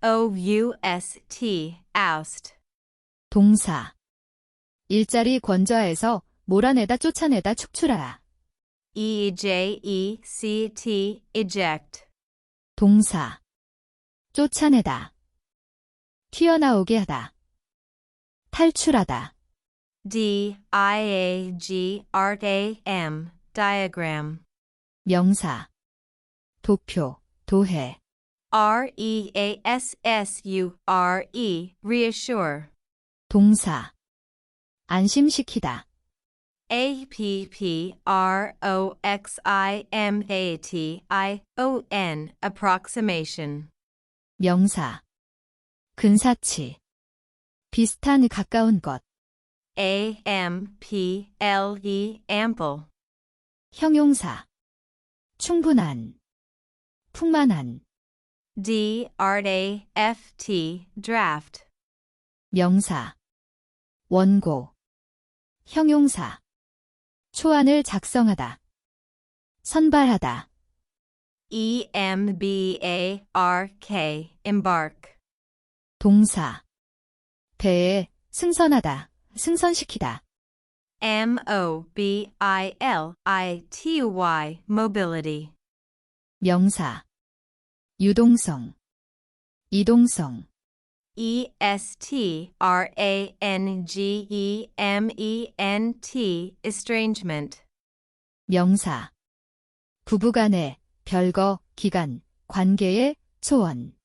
O U S T, oust. 동사. 일자리 권좌에서 몰아내다 쫓아내다 축출하다. E J E C T, eject. 동사. 쫓아내다. 튀어나오게 하다. 탈출하다. D I A G R A M, diagram. 명사. 도표, 도해. R E A S S U R E, reassure. 동사. 안심시키다. A P P R O X I M A T I O N, approximation. 명사. 근사치. 비슷한 가까운 것. A M P L E, ample. 형용사. 충분한. 풍만한. D R A F T, draft. 명사. 원고. 형용사. 초안을 작성하다. 선발하다. E M B A R K, embark. 동사. 배에 승선하다. 승선시키다. M O B I L I T Y, mobility. 명사. 유동성. 이동성. E S T R A N G E M E N T, estrangement. 명사. 부부간의 별거, 기간, 관계의 초원.